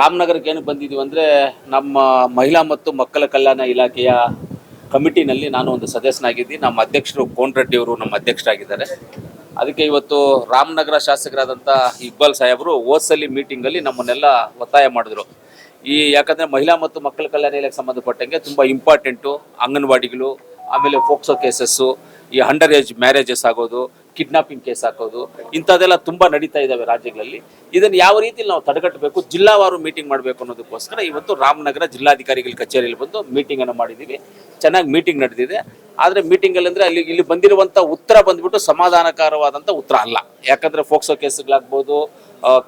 ರಾಮನಗರಕ್ಕೆ ಏನು ಬಂದಿದ್ದೀವಿ ಅಂದರೆ ನಮ್ಮ ಮಹಿಳಾ ಮತ್ತು ಮಕ್ಕಳ ಕಲ್ಯಾಣ ಇಲಾಖೆಯ ಕಮಿಟಿನಲ್ಲಿ ನಾನು ಒಂದು ಸದಸ್ಯನಾಗಿದ್ದೀನಿ ನಮ್ಮ ಅಧ್ಯಕ್ಷರು ಕೋನ್ ರೆಡ್ಡಿ ಅವರು ನಮ್ಮ ಅಧ್ಯಕ್ಷರಾಗಿದ್ದಾರೆ. ಅದಕ್ಕೆ ಇವತ್ತು ರಾಮನಗರ ಶಾಸಕರಾದಂಥ ಇಕ್ಬಾಲ್ ಸಾಹೇಬರು ಓಸಲಿ ಮೀಟಿಂಗಲ್ಲಿ ನಮ್ಮನ್ನೆಲ್ಲ ಒತ್ತಾಯ ಮಾಡಿದ್ರು. ಈ ಯಾಕಂದರೆ ಮಹಿಳಾ ಮತ್ತು ಮಕ್ಕಳ ಕಲ್ಯಾಣ ಇಲಾಖೆ ಸಂಬಂಧಪಟ್ಟಂಗೆ ತುಂಬ ಇಂಪಾರ್ಟೆಂಟು ಅಂಗನವಾಡಿಗಳು, ಆಮೇಲೆ ಫೋಕ್ಸೋ ಕೇಸಸ್ಸು, ಈ ಅಂಡರ್ ಏಜ್ ಮ್ಯಾರೇಜಸ್ ಆಗೋದು ಕಿಡ್ನಾಪಿಂಗ್ ಕೇಸ್ ಹಾಕೋದು, ಇಂಥದ್ದೆಲ್ಲ ತುಂಬ ನಡೀತಾ ಇದ್ದಾವೆ ರಾಜ್ಯಗಳಲ್ಲಿ. ಇದನ್ನು ಯಾವ ರೀತಿಯಲ್ಲಿ ನಾವು ತಡೆಗಟ್ಟಬೇಕು ಜಿಲ್ಲಾವಾರು ಮೀಟಿಂಗ್ ಮಾಡಬೇಕು ಅನ್ನೋದಕ್ಕೋಸ್ಕರ ಇವತ್ತು ರಾಮನಗರ ಜಿಲ್ಲಾಧಿಕಾರಿಗಳ ಕಚೇರಿಯಲ್ಲಿ ಬಂದು ಮೀಟಿಂಗನ್ನು ಮಾಡಿದ್ದೀವಿ ಚೆನ್ನಾಗಿ ಮೀಟಿಂಗ್ ನಡೆದಿದೆ. ಆದರೆ ಮೀಟಿಂಗಲ್ಲಿ ಅಂದರೆ ಅಲ್ಲಿ ಇಲ್ಲಿ ಬಂದಿರುವಂಥ ಉತ್ತರ ಬಂದ್ಬಿಟ್ಟು ಸಮಾಧಾನಕರವಾದಂಥ ಉತ್ತರ ಅಲ್ಲ. ಯಾಕಂದರೆ ಫೋಕ್ಸೋ ಕೇಸ್ಗಳಾಗ್ಬೋದು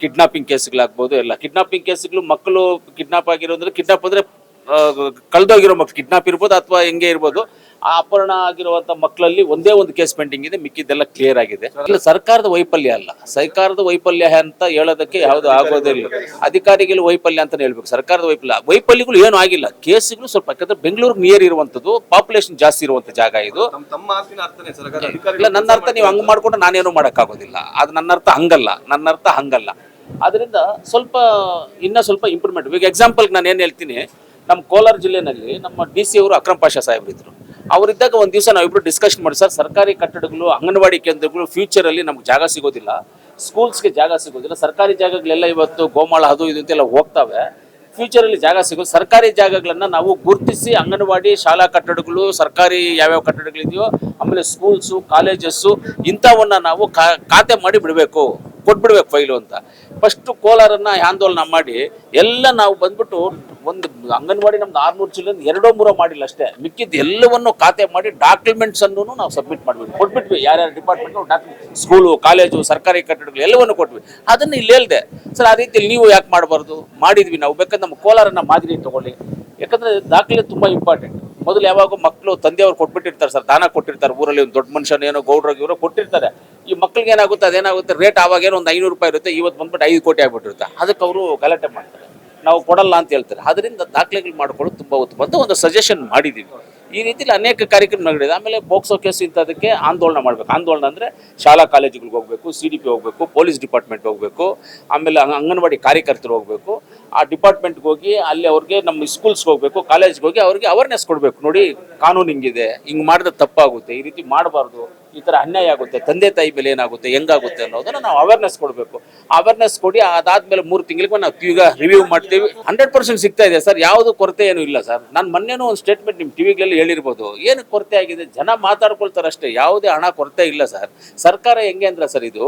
ಕಿಡ್ನಾಪಿಂಗ್ ಕೇಸ್ಗಳಾಗ್ಬೋದು ಎಲ್ಲ. ಕಿಡ್ನಾಪಿಂಗ್ ಕೇಸ್ಗಳು ಮಕ್ಕಳು ಕಿಡ್ನಾಪ್ ಆಗಿರೋದ್ರೆ ಕಿಡ್ನಾಪ್ ಅಂದರೆ ಕಳೆದೋಗಿರೋ ಮಕ್ಳು ಕಿಡ್ನಾಪ್ ಇರ್ಬೋದು ಅಥವಾ ಹೆಂಗೆ ಇರ್ಬೋದು ಆ ಅಪಹರಣ ಆಗಿರುವಂತ ಮಕ್ಕಳಲ್ಲಿ ಒಂದೇ ಒಂದು ಕೇಸ್ ಪೆಂಡಿಂಗ್ ಇದೆ ಮಿಕ್ಕಿದ್ದೆಲ್ಲ ಕ್ಲಿಯರ್ ಆಗಿದೆ. ಇಲ್ಲ ಸರ್ಕಾರದ ವೈಫಲ್ಯ ಅಲ್ಲ. ಸರ್ಕಾರದ ವೈಫಲ್ಯ ಅಂತ ಹೇಳೋದಕ್ಕೆ ಯಾವುದು ಆಗೋದಿಲ್ಲ ಅಧಿಕಾರಿಗಳು ವೈಫಲ್ಯ ಅಂತ ಹೇಳ್ಬೇಕು. ಸರ್ಕಾರದ ವೈಫಲ್ಯ. ವೈಫಲ್ಯಗಳು ಏನು ಆಗಿಲ್ಲ. ಕೇಸ್ಗಳು ಸ್ವಲ್ಪ ಯಾಕಂದ್ರೆ ಬೆಂಗಳೂರು ನಿಯರ್ ಇರುವಂತದ್ದು ಪಾಪ್ಯುಲೇಷನ್ ಜಾಸ್ತಿ ಇರುವಂತ ಜಾಗ ಇದು. ಇಲ್ಲ ನನ್ನ ಅರ್ಥ ನೀವು ಹಂಗ್ ಮಾಡ್ಕೊಂಡು ನಾನೇನು ಮಾಡೋಕ್ಕಾಗೋದಿಲ್ಲ. ಅದು ನನ್ನ ಅರ್ಥ ಹಂಗಲ್ಲ. ನನ್ನ ಅರ್ಥ ಹಂಗಲ್ಲ. ಅದರಿಂದ ಸ್ವಲ್ಪ ಇನ್ನ ಸ್ವಲ್ಪ ಇಂಪ್ರೂವ್ಮೆಂಟ್ ಈಗ ಎಕ್ಸಾಂಪಲ್ ನಾನು ಏನು ಹೇಳ್ತೀನಿ. ನಮ್ಮ ಕೋಲಾರ ಜಿಲ್ಲೆನಲ್ಲಿ ನಮ್ಮ ಡಿ ಸಿ ಅವರು ಅಕ್ರಮ ಪಾಷಾ ಸಾಹೇಬ್ರು ಇದ್ರು ಅವರಿದ್ದಾಗ ಒಂದು ದಿವಸ ನಾವಿಬ್ರು ಡಿಸ್ಕಷನ್ ಮಾಡಿ, ಸರ್, ಸರ್ಕಾರಿ ಕಟ್ಟಡಗಳು, ಅಂಗನವಾಡಿ ಕೇಂದ್ರಗಳು ಫ್ಯೂಚರಲ್ಲಿ ನಮ್ಗೆ ಜಾಗ ಸಿಗೋದಿಲ್ಲ. ಸ್ಕೂಲ್ಸ್ಗೆ ಜಾಗ ಸಿಗೋದಿಲ್ಲ. ಸರ್ಕಾರಿ ಜಾಗಗಳೆಲ್ಲ ಇವತ್ತು ಗೋಮಾಳ ಅದು ಇದು ಅಂತೆಲ್ಲ ಹೋಗ್ತವೆ. ಫ್ಯೂಚರಲ್ಲಿ ಜಾಗ ಸಿಗೋದು ಸರ್ಕಾರಿ ಜಾಗಗಳನ್ನ ನಾವು ಗುರುತಿಸಿ ಅಂಗನವಾಡಿ ಶಾಲಾ ಕಟ್ಟಡಗಳು, ಸರ್ಕಾರಿ ಯಾವ್ಯಾವ ಕಟ್ಟಡಗಳಿದೆಯೋ, ಆಮೇಲೆ ಸ್ಕೂಲ್ಸು ಕಾಲೇಜಸ್ಸು ಇಂಥವನ್ನ ನಾವು ಖಾತೆ ಮಾಡಿ ಬಿಡಬೇಕು. ಕೊಟ್ಬಿಡ್ಬೇಕು ಫೈಲು ಅಂತ. ಫಸ್ಟು ಕೋಲಾರನ್ನ ಆಂದೋಲನ ಮಾಡಿ ಎಲ್ಲ ನಾವು ಬಂದ್ಬಿಟ್ಟು ಒಂದು ಅಂಗನವಾಡಿ ನಮ್ದು ಆರ್ನೂರು ಜಿಲ್ಲೆ ಎರಡೋ ಮೂರೋ ಮಾಡಿಲ್ಲ ಅಷ್ಟೇ. ಮಿಕ್ಕಿದ್ದು ಎಲ್ಲವನ್ನು ಖಾತೆ ಮಾಡಿ ಡಾಕ್ಯುಮೆಂಟ್ಸ್ ಅನ್ನು ನಾವು ಸಬ್ಮಿಟ್ ಮಾಡ್ಬೇಕು ಕೊಟ್ಬಿಟ್ವಿ. ಯಾರ್ಯಾರು ಡಿಪಾರ್ಟ್ಮೆಂಟ್ ಡಾಕ್ಯುಮೆಂಟ್ ಸ್ಕೂಲು ಕಾಲೇಜು ಸರ್ಕಾರಿ ಕಟ್ಟಡಗಳು ಎಲ್ಲವನ್ನು ಕೊಟ್ವಿ. ಅದನ್ನು ಇಲ್ಲಿ ಹೇಳ್ದೆ. ಸರ್, ಆ ರೀತಿಯಲ್ಲಿ ನೀವು ಯಾಕೆ ಮಾಡಬಾರ್ದು? ಮಾಡಿದ್ವಿ ನಾವು. ಬೇಕಂದ್ರೆ ನಮ್ಮ ಕೋಲಾರನ್ನ ಮಾದರಿ ತಗೊಳ್ಳಿ. ಯಾಕಂದ್ರೆ ದಾಖಲೆ ತುಂಬ ಇಂಪಾರ್ಟೆಂಟ್ ಮೊದಲು ಯಾವಾಗ ಮಕ್ಕಳು ತಂದೆಯವರು ಕೊಟ್ಬಿಟ್ಟಿರ್ತಾರೆ ಸರ್. ದಾನ ಕೊಟ್ಟಿರ್ತಾರೆ. ಊರಲ್ಲಿ ಒಂದು ದೊಡ್ಡ ಮನುಷ್ಯನ ಏನೋ ಗೌಡ್ರಿಗೆ ಇವರೋ ಕೊಟ್ಟಿರ್ತಾರೆ. ಮಕ್ಕಳಿಗೆ ಏನಾಗುತ್ತೆ, ಅದೇನಾಗುತ್ತೆ ರೇಟ್ ಆವಾಗೇನು ಒಂದು ಐನೂರು ರೂಪಾಯಿ ಇರುತ್ತೆ ಇವತ್ತು ಬಂದ್ಬಿಟ್ಟು ಐದು ಕೋಟಿ ಆಗ್ಬಿಟ್ಟಿರುತ್ತೆ. ಅದಕ್ಕೆ ಅವರು ಗಲಾಟೆ ಮಾಡ್ತಾರೆ. ನಾವು ಕೊಡಲ್ಲ ಅಂತ ಹೇಳ್ತಾರೆ. ಅದರಿಂದ ದಾಖಲೆಗಳು ಮಾಡ್ಕೊಳ್ಳೋದು ತುಂಬ ಉತ್ತಮ ಅಂತ ಒಂದು ಸಜೆಷನ್ ಮಾಡಿದ್ದೀವಿ ಈ ರೀತಿಲಿ ಅನೇಕ ಕಾರ್ಯಕ್ರಮ ನಡೆದಿದೆ ಆಮೇಲೆ ಬೋಕ್ಸೋ ಕೇಸ್ ಇಂಥದಕ್ಕೆ ಆಂದೋಲನ ಮಾಡಬೇಕು. ಆಂದೋಲನ ಅಂದರೆ ಶಾಲಾ ಕಾಲೇಜುಗಳಿಗೆ ಹೋಗಬೇಕು ಸಿ ಡಿ ಪಿ ಹೋಗಬೇಕು ಪೊಲೀಸ್ ಡಿಪಾರ್ಟ್ಮೆಂಟ್ ಹೋಗಬೇಕು, ಆಮೇಲೆ ಅಂಗನವಾಡಿ ಕಾರ್ಯಕರ್ತರು ಹೋಗಬೇಕು. ಆ ಡಿಪಾರ್ಟ್ಮೆಂಟ್ಗೆ ಹೋಗಿ ಅಲ್ಲಿ ಅವ್ರಿಗೆ ನಮ್ಮ ಸ್ಕೂಲ್ಸ್ಗೆ ಹೋಗಬೇಕು ಕಾಲೇಜ್ಗೆ ಹೋಗಿ ಅವ್ರಿಗೆ ಅವೇರ್ನೆಸ್ ಕೊಡಬೇಕು. ನೋಡಿ ಕಾನೂನು ಹಿಂಗಿದೆ ಹಿಂಗೆ ಮಾಡಿದ್ರೆ ತಪ್ಪಾಗುತ್ತೆ, ಈ ರೀತಿ ಮಾಡಬಾರ್ದು. ಈ ಥರ ಅನ್ಯಾಯ ಆಗುತ್ತೆ, ತಂದೆ ತಾಯಿ ಮೇಲೆ ಏನಾಗುತ್ತೆ, ಹೆಂಗಾಗುತ್ತೆ ಅನ್ನೋದನ್ನ ನಾವು ಅವೇರ್ನೆಸ್ ಕೊಡಬೇಕು. ಅವೇರ್ನೆಸ್ ಕೊಡಿ, ಅದಾದ್ಮೇಲೆ ಮೂರು ತಿಂಗಳಿಗೆ ನಾವು ಈಗ ರಿವ್ಯೂ ಮಾಡ್ತೀವಿ. ಹಂಡ್ರೆಡ್ ಪರ್ಸೆಂಟ್ ಸಿಗ್ತಾ ಇದೆ ಸರ್, ಯಾವುದು ಕೊರತೆ ಏನೂ ಇಲ್ಲ ಸರ್. ನಾನು ಮೊನ್ನೆನೂ ಒಂದು ಸ್ಟೇಟ್ಮೆಂಟ್ ನಿಮ್ಮ ಟಿವಿಗಳಲ್ಲಿ ಹೇಳಿರ್ಬೋದು. ಏನು ಕೊರತೆ ಆಗಿದೆ? ಜನ ಮಾತಾಡ್ಕೊಳ್ತಾರೆ ಅಷ್ಟೇ, ಯಾವುದೇ ಹಣ ಕೊರತೆ ಇಲ್ಲ ಸರ್. ಸರ್ಕಾರ ಹೆಂಗೆ ಅಂದ್ರೆ ಸರ್ ಇದು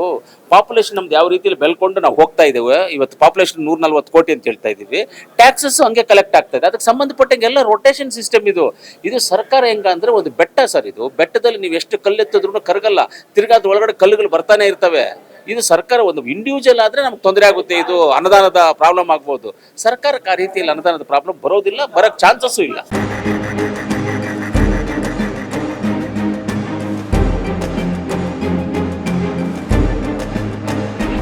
ಪಾಪ್ಯುಲೇಷನ್ ನಮ್ದು ಯಾವ ರೀತಿಯಲ್ಲಿ ಬೆಳ್ಕೊಂಡು ನಾವು ಹೋಗ್ತಾ ಇದ್ದೇವೆ, ಇವತ್ತು ಪಾಪ್ಯುಲೇಷನ್ ನೂರ ನಲ್ವತ್ತು ಕೋಟಿ ಅಂತ ಹೇಳ್ತಾ ಇದ್ದೀವಿ. ಟ್ಯಾಕ್ಸಸ್ ಹಂಗೆ ಕಲೆಕ್ಟ್ ಆಗ್ತಾ ಇದೆ. ಅದಕ್ಕೆ ಸಂಬಂಧಪಟ್ಟಂಗೆ ಎಲ್ಲ ರೊಟೇಷನ್ ಸಿಸ್ಟಮ್ ಇದು. ಇದು ಸರ್ಕಾರ ಹೆಂಗ ಅಂದ್ರೆ ಒಂದು ಬೆಟ್ಟ ಸರ್ ಇದು. ಬೆಟ್ಟದಲ್ಲಿ ನೀವು ಎಷ್ಟು ಕಲ್ಲೆತ್ತಿದ್ರು ಕರಗಲ್ಲ. ತಿರ್ಗಾ ಒಳಗಡೆ ಕಲ್ಲುಗಳು ಬರ್ತಾನೆ ಇರ್ತವೆ. ಇದು ಸರ್ಕಾರ ಒಂದು ಇಂಡಿವಿಜುವಲ್ ಆದ್ರೆ ನಮ್ಗೆ ತೊಂದರೆ ಆಗುತ್ತೆ. ಇದು ಅನುದಾನದ ಪ್ರಾಬ್ಲಮ್ ಆಗ್ಬೋದು. ಸರ್ಕಾರಕ್ಕೆ ಆ ರೀತಿಯಲ್ಲಿ ಅನುದಾನದ ಪ್ರಾಬ್ಲಮ್ ಬರೋದಿಲ್ಲ, ಬರಕ್ ಚಾನ್ಸಸ್ಸು ಇಲ್ಲ.